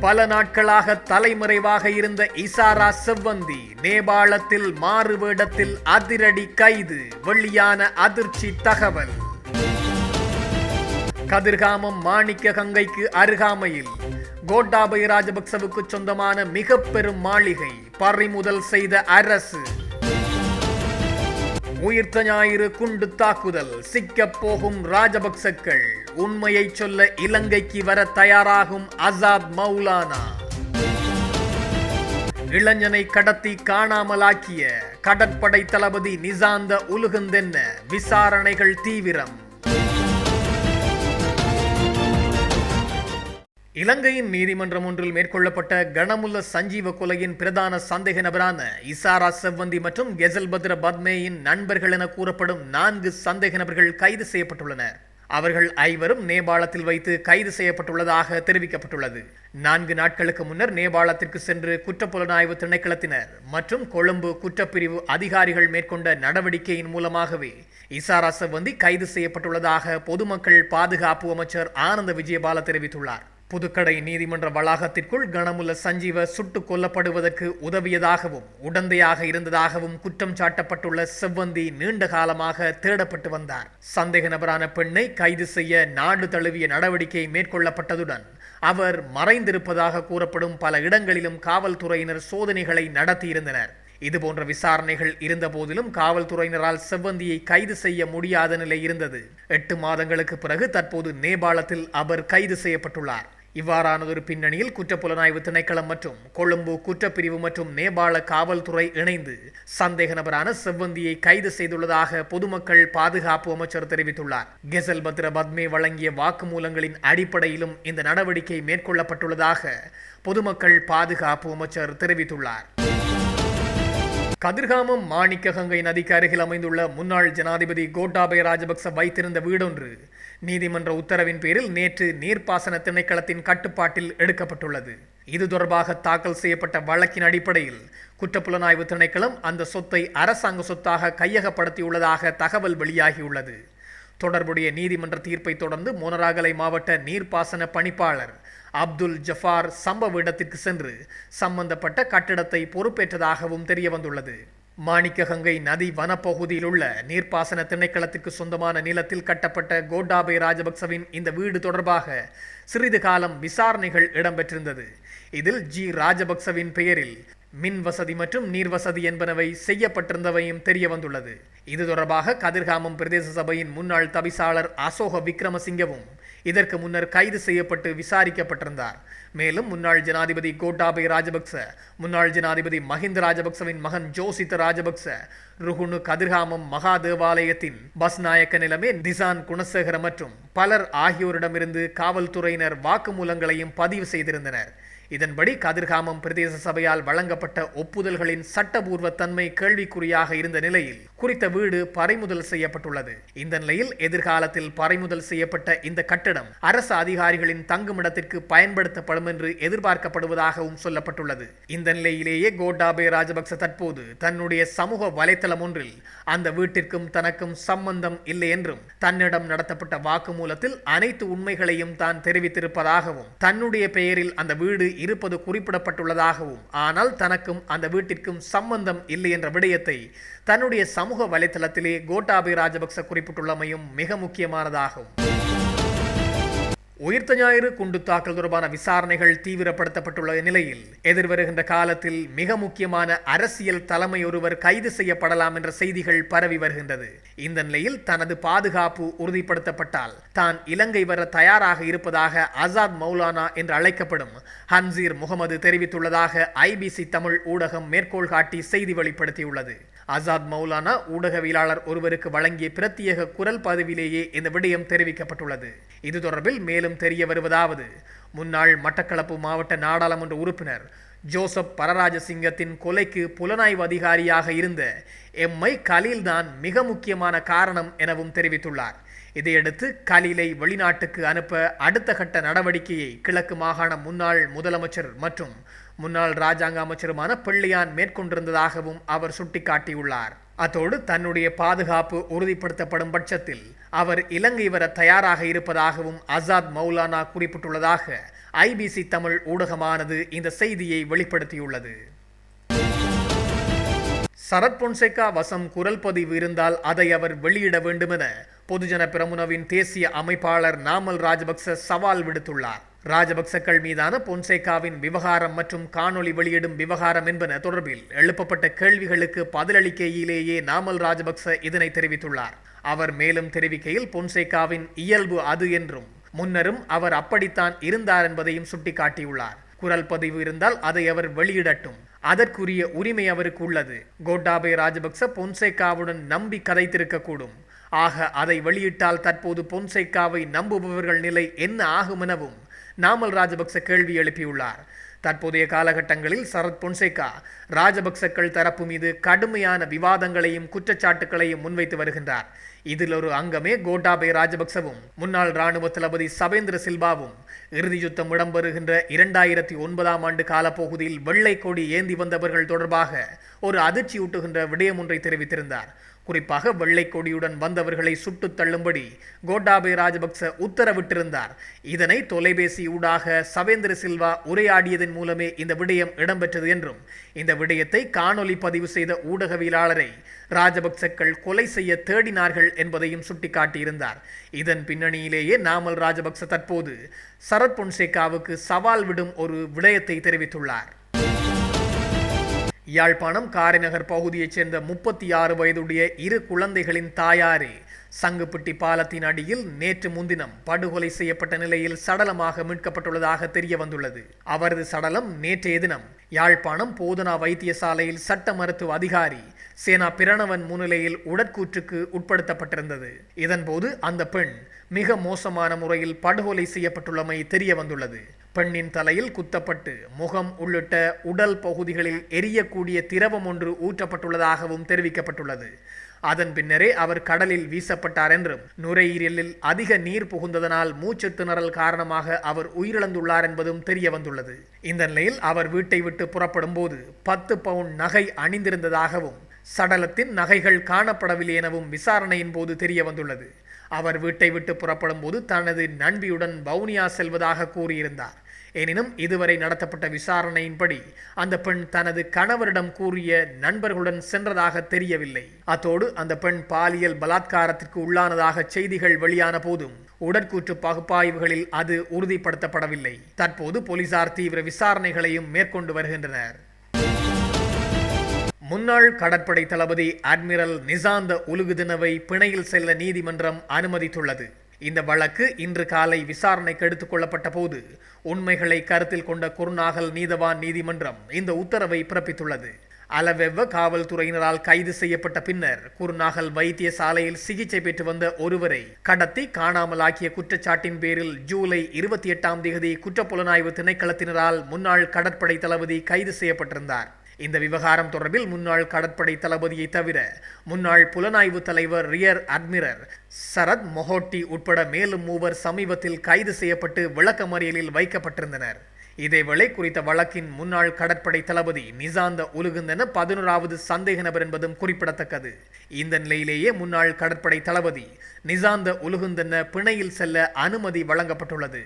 பல நாட்களாக தலைமறைவாக இருந்த இசாரா செவ்வந்தி நேபாளத்தில் மாறு வேடத்தில் அதிரடி கைது வெளியான அதிர்ச்சி தகவல். கதிர்காமம் மாணிக்க கங்கைக்கு அருகாமையில் கோட்டாபய ராஜபக்சவுக்கு சொந்தமான மிக பெரும் மாளிகை பறிமுதல் செய்த அரசு. உயிர்த்த ஞாயிறு குண்டு தாக்குதல் சிக்கப் போகும் ராஜபக்சக்கள். உண்மையை சொல்ல இலங்கைக்கு வர தயாராகும் அசாத் மௌலானா. இளைஞனை கடத்தி காணாமலாக்கிய கடற்படை தளபதி நிசாந்த உலுகுந்தென்ன விசாரணைகள் தீவிரம். இலங்கையின் நீதிமன்றம் ஒன்றில் மேற்கொள்ளப்பட்ட கணமுல்ல சஞ்சீவ கொலையின் பிரதான சந்தேக நபரான இசாரா செவ்வந்தி மற்றும் கெசல் பத்ர பத்மேயின் நண்பர்கள் என கூறப்படும் நான்கு சந்தேக நபர்கள் கைது செய்யப்பட்டுள்ளனர். அவர்கள் ஐவரும் நேபாளத்தில் வைத்து கைது செய்யப்பட்டுள்ளதாக தெரிவிக்கப்பட்டுள்ளது. நான்கு நாட்களுக்கு முன்னர் நேபாளத்திற்கு சென்று குற்றப்புலனாய்வு திணைக்களத்தினர் மற்றும் கொழும்பு குற்றப்பிரிவு அதிகாரிகள் மேற்கொண்ட நடவடிக்கையின் மூலமாகவே இசாரா செவ்வந்தி கைது செய்யப்பட்டுள்ளதாக பொதுமக்கள் பாதுகாப்பு அமைச்சர் ஆனந்த விஜயபால தெரிவித்துள்ளார். புதுக்கடை நீதிமன்ற வளாகத்திற்குள் கனமுள்ள சஞ்சீவ சுட்டுக் கொல்லப்படுவதற்கு உதவியதாகவும் உடந்தையாக இருந்ததாகவும் குற்றம் சாட்டப்பட்டுள்ள செவ்வந்தி நீண்ட காலமாக தேடப்பட்டு வந்தார். சந்தேக நபரான பெண்ணை கைது செய்ய நாடு தழுவிய நடவடிக்கை மேற்கொள்ளப்பட்டதுடன் அவர் மறைந்திருப்பதாக கூறப்படும் பல இடங்களிலும் காவல்துறையினர் சோதனைகளை நடத்தியிருந்தனர். இதுபோன்ற விசாரணைகள் இருந்த போதிலும் காவல்துறையினரால் செவ்வந்தியை கைது செய்ய முடியாத நிலை இருந்தது. எட்டு மாதங்களுக்கு பிறகு தற்போது நேபாளத்தில் அவர் கைது செய்யப்பட்டுள்ளார். இவ்வாறானதொரு பின்னணியில் குற்றப்புலனாய்வு திணைக்களம் மற்றும் கொழும்பு குற்றப்பிரிவு மற்றும் நேபாள காவல்துறை இணைந்து சந்தேக நபரான செவ்வந்தியை கைது செய்துள்ளதாக பொதுமக்கள் பாதுகாப்பு அமைச்சர் தெரிவித்துள்ளார். கெசல் பத்ர பத்மே வழங்கிய வாக்குமூலங்களின் அடிப்படையிலும் இந்த நடவடிக்கை மேற்கொள்ளப்பட்டுள்ளதாக பொதுமக்கள் பாதுகாப்பு அமைச்சர் தெரிவித்துள்ளார். கதிர்காமம் மாணிக்க கங்கை நதிக்கு அருகில் அமைந்துள்ள முன்னாள் ஜனாதிபதி கோட்டாபய ராஜபக்ச வைத்திருந்த வீடொன்று. நீதிமன்ற உத்தரவின் பேரில் நேற்று நீர்ப்பாசன திணைக்களத்தின் கட்டுப்பாட்டில் எடுக்கப்பட்டுள்ளது. இது தொடர்பாக தாக்கல் செய்யப்பட்ட வழக்கின் அடிப்படையில் குற்றப்புலனாய்வு திணைக்களம் அந்த சொத்தை அரசாங்க சொத்தாக கையகப்படுத்தியுள்ளதாக தகவல் வெளியாகியுள்ளது. தொடர்புடைய நீதிமன்ற தீர்ப்பை தொடர்ந்து மோனராகலை மாவட்ட நீர்ப்பாசன பணிப்பாளர் அப்துல் ஜஃபார் சம்பவ இடத்திற்கு சென்று சம்பந்தப்பட்ட கட்டிடத்தை பொறுப்பேற்றதாகவும் தெரிய வந்துள்ளது மாணிக்ககங்கை நதி வனப்பகுதியில் உள்ள நீர்ப்பாசன திணைக்களத்திற்கு சொந்தமான நிலத்தில் கட்டப்பட்ட கோட்டாபை ராஜபக்சவின் இந்த வீடு தொடர்பாக சிறிது காலம் விசாரணைகள் இடம்பெற்றிருந்தது. இதில் ஜி. ராஜபக்சவின் பெயரில் மின் வசதி மற்றும் நீர் வசதி என்பனவை செய்யப்பட்டிருந்தவையும் தெரிய வந்துள்ளது. இது தொடர்பாக கதிர்காமம் பிரதேச சபையின் முன்னாள் தவிசாளர் அசோக விக்ரமசிங்கவும் இதற்கு முன்னர் கைது செய்யப்பட்டு விசாரிக்கப்பட்டிருந்தார். மேலும் முன்னாள் ஜனாதிபதி கோட்டாபய ராஜபக்ச முன்னாள் ஜனாதிபதி மஹிந்த ராஜபக்சவின் மகன் ஜோசித்த ராஜபக்ச ருகுணு கதிர்காமம் மகா தேவாலயத்தின் பஸ் நாயக்க நிலமே திசான் குணசேகர மற்றும் பலர் ஆகியோரிடமிருந்து காவல்துறையினர் வாக்குமூலங்களையும் பதிவு செய்திருந்தனர். இதன்படி கதிர்காமம் பிரதேச சபையால் வழங்கப்பட்ட ஒப்புதல்களின் சட்டபூர்வ தன்மை கேள்விக்குறியாக இருந்த நிலையில் குறித்த வீடு பறிமுதல் செய்யப்பட்டுள்ளது. இந்த நிலையில் எதிர்காலத்தில் பறிமுதல் செய்யப்பட்ட இந்த கட்டடம் அரசு அதிகாரிகளின் தங்குமிடத்திற்கு பயன்படுத்தப்படும் என்று எதிர்பார்க்கப்படுவதாகவும் சொல்லப்பட்டுள்ளது. இந்த நிலையிலேயே கோட்டாபே ராஜபக்ச தற்போது தன்னுடைய சமூக வலைத்தளம் ஒன்றில் அந்த வீட்டிற்கும் தனக்கும் சம்பந்தம் இல்லை என்றும் தன்னிடம் நடத்தப்பட்ட வாக்குமூலத்தில் அனைத்து உண்மைகளையும் தான் தெரிவித்திருப்பதாகவும் தன்னுடைய பெயரில் அந்த வீடு இருப்பது குறிப்பிடப்பட்டுள்ளதாகவும் ஆனால் தனக்கும் அந்த வீட்டிற்கும் சம்பந்தம் இல்லை என்ற விடயத்தை தன்னுடைய சமூக வலைத்தளத்திலே கோட்டாபி ராஜபக்ச குறிப்பிட்டுள்ளமையும் மிக முக்கியமானதாகும். உயிர்த்த ஞாயிறு குண்டு தாக்கல் தொடர்பான விசாரணைகள் தீவிரப்படுத்தப்பட்டுள்ள நிலையில் எதிர்வருகின்ற காலத்தில் மிக முக்கியமான அரசியல் தலைமை ஒருவர் கைது செய்யப்படலாம் என்ற செய்திகள் பரவி வருகின்றது. இந்த நிலையில் தனது பாதுகாப்பு உறுதிப்படுத்தப்பட்டால் தான் இலங்கை வர தயாராக இருப்பதாக ஆசாத் மௌலானா என்று அழைக்கப்படும் ஹன்சீர் முகமது தெரிவித்துள்ளதாக ஐபிசி தமிழ் ஊடகம் மேற்கோள் காட்டி செய்தி வெளிப்படுத்தியுள்ளது. ஆசாத் மௌலானா ஊடகவியலாளர் ஒருவருக்கு வழங்கிய பிரத்யேக குரல் பதிவிலேயே இந்த விடயம் தெரிவிக்கப்பட்டுள்ளது. இது தொடர்பில் மேலும் தெரிய வருவதாவது முன்னாள் மட்டக்களப்பு மாவட்ட நாடாளுமன்ற உறுப்பினர் ஜோசப் பரராஜசிங்கத்தின் கொலைக்கு புலனாய்வு அதிகாரியாக இருந்த எம்ஐ கலீல் தான் மிக முக்கியமான காரணம் எனவும் தெரிவித்துள்ளார். இதையடுத்து கலீலை வெளிநாட்டுக்கு அனுப்ப அடுத்த கட்ட நடவடிக்கையை கிழக்கு மாகாண முன்னாள் முதலமைச்சர் மற்றும் முன்னாள் ராஜாங்க அமைச்சருமான பிள்ளையான் மேற்கொண்டிருந்ததாகவும் அவர் சுட்டிக்காட்டியுள்ளார். அத்தோடு தன்னுடைய பாதுகாப்பு உறுதிப்படுத்தப்படும் பட்சத்தில் அவர் இலங்கை வர தயாராக இருப்பதாகவும் ஆசாத் மௌலானா குறிப்பிட்டுள்ளதாக ஐபிசி தமிழ் ஊடகமானது இந்த செய்தியை வெளிப்படுத்தியுள்ளது. சரத் பொன்சேகா வசம் குரல் பதிவு இருந்தால் அதை அவர் வெளியிட வேண்டுமென பொதுஜன பிரமுனவின் தேசிய அமைப்பாளர் நாமல் ராஜபக்ச சவால் விடுத்துள்ளார். ராஜபக்சக்கள் மீதான பொன்சேகாவின் விவகாரம் மற்றும் காணொளி வெளியிடும் விவகாரம் என்பன தொடர்பில் எழுப்பப்பட்ட கேள்விகளுக்கு பதிலளிக்கையிலேயே நாமல் ராஜபக்ச இதனை தெரிவித்துள்ளார். அவர் மேலும் தெரிவிக்கையில் பொன்சேகாவின் இயல்பு அது என்றும் முன்னரும் அவர் அப்படித்தான் இருந்தார் என்பதையும் சுட்டிக்காட்டியுள்ளார். குரல் பதிவு இருந்தால் அதை அவர் வெளியிடட்டும். அதற்குரிய உரிமை அவருக்கு உள்ளது. கோட்டாபே ராஜபக்ச பொன்சேகாவுடன் நம்பி கதைத்திருக்கக்கூடும். ஆக அதை வெளியிட்டால் தற்போது பொன்சேகாவை நம்புபவர்கள் நிலை என்ன ஆகும் எனவும் நாமல் ராஜபக்ச கேள்வி எழுப்பியுள்ளார். தற்போதைய காலகட்டங்களில் சரத் பொன்சேகா ராஜபக்சக்கள் தரப்பு மீது கடுமையான விவாதங்களையும் குற்றச்சாட்டுகளையும் முன்வைத்து வருகின்றார். இதில் ஒரு அங்கமே கோட்டாபே ராஜபக்சவும் முன்னாள் ராணுவ தளபதி சபேந்திர சில்வாவும். இறுதி யுத்தம் இடம்பெறுகின்ற இரண்டாயிரத்தி ஒன்பதாம் ஆண்டு காலப்பகுதியில் வெள்ளை கொடி ஏந்தி வந்தவர்கள் தொடர்பாக ஒரு அதிர்ச்சியூட்டுகின்ற விடயம் ஒன்றை தெரிவித்திருந்தார். குறிப்பாக வெள்ளை கொடியுடன் வந்தவர்களை சுட்டுத் தள்ளும்படி கோட்டாபய ராஜபக்ச உத்தரவிட்டிருந்தார். இதனை தொலைபேசி ஊடாக சவேந்திர சில்வா உரையாடியதன் மூலமே இந்த விடயம் இடம்பெற்றது என்றும் இந்த விடயத்தை காணொலி பதிவு செய்த ஊடகவியலாளரை ராஜபக்சக்கள் கொலை செய்ய தேடினார்கள் என்பதையும் சுட்டிக்காட்டியிருந்தார். இதன் பின்னணியிலேயே நாமல் ராஜபக்ச தற்போது சரத் பொன்சேகாவுக்கு சவால் விடும் ஒரு விடயத்தை தெரிவித்துள்ளார். யாழ்ப்பாணம் காரைநகர் பகுதியைச் சேர்ந்த முப்பத்தி ஆறு வயதுடைய இரு குழந்தைகளின் தாயாரே சங்குப்பிட்டி பாலத்தின் அடியில் நேற்று முன்தினம் படுகொலை செய்யப்பட்ட நிலையில் சடலமாக மீட்கப்பட்டுள்ளதாக தெரிய வந்துள்ளது அவரது சடலம் நேற்றைய தினம் யாழ்ப்பாணம் போதனா வைத்தியசாலையில் சட்ட மருத்துவ அதிகாரி சேனா பிரணவன் முன்னிலையில் உடற்கூற்றுக்கு உட்படுத்தப்பட்டிருந்தது. இதன்போது அந்த பெண் மிக மோசமான முறையில் படுகொலை செய்யப்பட்டுள்ளமை தெரிய வந்துள்ளது பெண்ணின் தலையில் குத்தப்பட்டு முகம் உள்ளிட்ட உடல் பகுதிகளில் எரியக்கூடிய திரவம் ஒன்று ஊற்றப்பட்டுள்ளதாகவும் தெரிவிக்கப்பட்டுள்ளது. அதன் பின்னரே அவர் கடலில் வீசப்பட்டார் என்றும் நுரையீரலில் அதிக நீர் புகுந்ததனால் மூச்சு திணறல் காரணமாக அவர் உயிரிழந்துள்ளார் என்பதும் தெரிய வந்துள்ளது இந்த நிலையில் அவர் வீட்டை விட்டு புறப்படும் போது பத்து பவுண்ட் நகை அணிந்திருந்ததாகவும் சடலத்தின் நகைகள் காணப்படவில்லை எனவும் விசாரணையின் போது தெரிய வந்துள்ளது அவர் வீட்டை விட்டு புறப்படும் போது தனது நண்பியுடன் வவுனியா செல்வதாக கூறியிருந்தார். எனினும் இதுவரை நடத்தப்பட்ட விசாரணையின்படி அந்த பெண் தனது கணவரிடம் கூறிய நண்பர்களுடன் சென்றதாக தெரியவில்லை. அத்தோடு அந்த பெண் பாலியல் பலாத்காரத்திற்கு உள்ளானதாக செய்திகள் வெளியான போதும் உடற்கூற்று பகுப்பாய்வுகளில் அது உறுதிப்படுத்தப்படவில்லை. தற்போது போலீசார் தீவிர விசாரணைகளையும் மேற்கொண்டு வருகின்றனர். முன்னாள் கடற்படை தளபதி அட்மிரல் நிசாந்த உலுகுதினவை பிணையில் செல்ல நீதிமன்றம் அனுமதித்துள்ளது. இந்த வழக்கு இன்று காலை விசாரணைக்கு எடுத்துக் கொள்ளப்பட்ட போது உண்மைகளை கருத்தில் கொண்ட குருநாகல் நீதவான் நீதிமன்றம் இந்த உத்தரவை பிறப்பித்துள்ளது. அலவெவ்வ காவல்துறையினரால் கைது செய்யப்பட்ட பின்னர் குருநாகல் வைத்தியசாலையில் சிகிச்சை பெற்று வந்த ஒருவரை கடத்தி காணாமலாக்கிய குற்றச்சாட்டின் பேரில் ஜூலை இருபத்தி எட்டாம் தேதி குற்றப்புலனாய்வு திணைக்களத்தினரால் முன்னாள் கடற்படை தளபதி கைது செய்யப்பட்டிருந்தார். இந்த விவகாரம் தொடர்பில் முன்னாள் கடற்படை தளபதியை தவிர முன்னாள் புலனாய்வு தலைவர் ரியர் அட்மிரர் சரத் மொஹோட்டி உட்பட மேலும் மூவர் சமீபத்தில் கைது செய்யப்பட்டு விளக்கமறியலில் வைக்கப்பட்டிருந்தனர். இதேவேளை குறித்த வழக்கின் முன்னாள் கடற்படை தளபதி நிசாந்த உலுகுந்தன பதினோராவது சந்தேக நபர் என்பதும் குறிப்பிடத்தக்கது. இந்த நிலையிலேயே முன்னாள் கடற்படை தளபதி நிசாந்த உலுகுந்தன பிணையில் செல்ல அனுமதி வழங்கப்பட்டுள்ளது.